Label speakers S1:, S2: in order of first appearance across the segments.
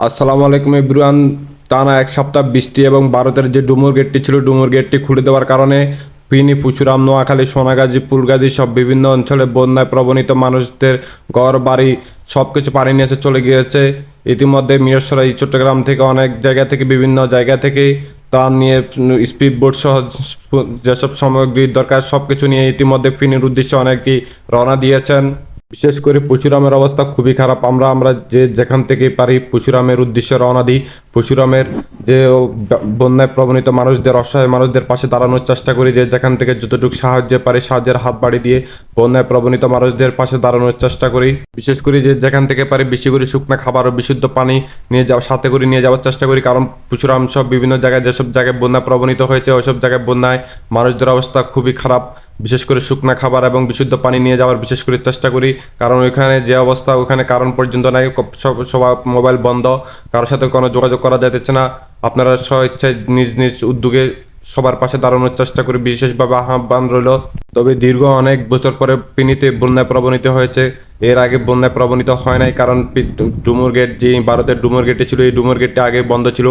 S1: আসসালামু আলাইকুম ইব্রুয়ান টানা এক সপ্তাহ বৃষ্টি এবং ভারতের যে ডুমুর গেটটি ছিল, ডুমুর গেটটি খুলে দেওয়ার কারণে ফিনি ফুসুরাম নোয়াখালী, সোনাগাজী পুলগাজী সব বিভিন্ন অঞ্চলে বন্যায় প্রবণিত মানুষদের ঘর, বাড়ি সব কিছু পানি নিয়ে এসে চলে গিয়েছে। ইতিমধ্যে মিরসরাই, চট্টগ্রাম থেকে অনেক জায়গা থেকে, বিভিন্ন জায়গা থেকে ত্রাণ নিয়ে স্পিড বোট সহ যেসব সামগ্রীর দরকার সব কিছু নিয়ে ইতিমধ্যে ফিনির উদ্দেশ্যে অনেকেই রওনা দিয়েছেন। বিশেষ করে পশুরামের অবস্থা খুবই খারাপ। আমরা আমরা যে যেখান থেকে পারি পশুরামের উদ্দেশ্যে রওনা দিই। পশুরামের যে বন্যায় প্রবণিত মানুষদের, অসহায় মানুষদের পাশে দাঁড়ানোর চেষ্টা করি যে যেখান থেকে যতটুকু সাহায্য পারি, সাহায্যের হাত বাড়িয়ে দিয়ে বন্যায় প্রবণিত মানুষদের পাশে দাঁড়ানোর চেষ্টা করি। বিশেষ করে যে যেখান থেকে পারি বেশি করে শুকনা খাবার ও বিশুদ্ধ পানি নিয়ে যাওয়া, সাথে করে নিয়ে যাওয়ার চেষ্টা করি। কারণ পশুরাম সব বিভিন্ন জায়গায় যেসব জায়গায় বন্যা প্রবণিত হয়েছে, ওইসব জায়গায় বন্যায় মানুষদের অবস্থা খুবই খারাপ। বিশেষ করে শুকনা খাবার এবং বিশুদ্ধ পানি নিয়ে যাওয়ার বিশেষ করে চেষ্টা করি। কারণ ওইখানে যে অবস্থা ওখানে কারণ পর্যন্ত নাই। সব সবার মোবাইল বন্ধ। কারোর সাথে কোনো যোগাযোগ করা যাইতেছে না। আপনারা স্ব ইচ্ছায় নিজ নিজ উদ্যোগে সবার পাশে দাঁড়ানোর চেষ্টা করি। বিশেষভাবে আহ্বান রইল। তবে দীর্ঘ অনেক বছর পরে পিনিতে বন্যায় প্রবণিত হয়েছে। এর আগে বন্যায় প্রবণিত হয় নাই, কারণ ডুমুর গেট যে ভারতের ডুমুর গেটে ছিল, এই ডুমুর গেটটি আগে বন্ধ ছিল।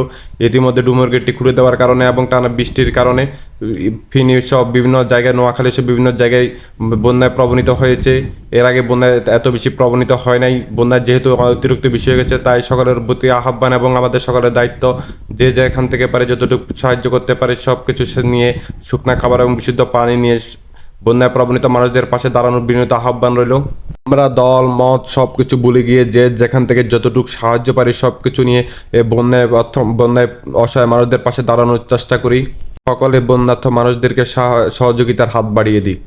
S1: ইতিমধ্যে ডুমুর গেটটি খুলে দেওয়ার কারণে এবং টানা বৃষ্টির কারণে ফিনি সব বিভিন্ন জায়গায়, নোয়াখালী সব বিভিন্ন জায়গায় বন্যায় প্রবণিত হয়েছে। এর আগে বন্যায় এত বেশি প্রবণিত হয় নাই। বন্যায় যেহেতু অতিরিক্ত বেশি হয়ে গেছে, তাই সকলের প্রতি আহ্বান এবং আমাদের সকলের দায়িত্ব, যে যেখান থেকে পারে যতটুকু সাহায্য করতে পারে সব কিছু সে নিয়ে শুকনা খাবার এবং বিশুদ্ধ পানি নিয়ে বন্যায় প্রবণিত মানুষদের পাশে দাঁড়ানোর বিনীত আহ্বান রইল। আমরা দল, মত সব কিছু ভুলে গিয়ে যে যেখান থেকে যতটুকু সাহায্য পারি সব কিছু নিয়ে এ বন্যায় বন্যায় অসহায় মানুষদের পাশে দাঁড়ানোর চেষ্টা করি। সকলে বন্যার্থ মানুষদেরকে সাহা- সহযোগিতার হাত বাড়িয়ে দিই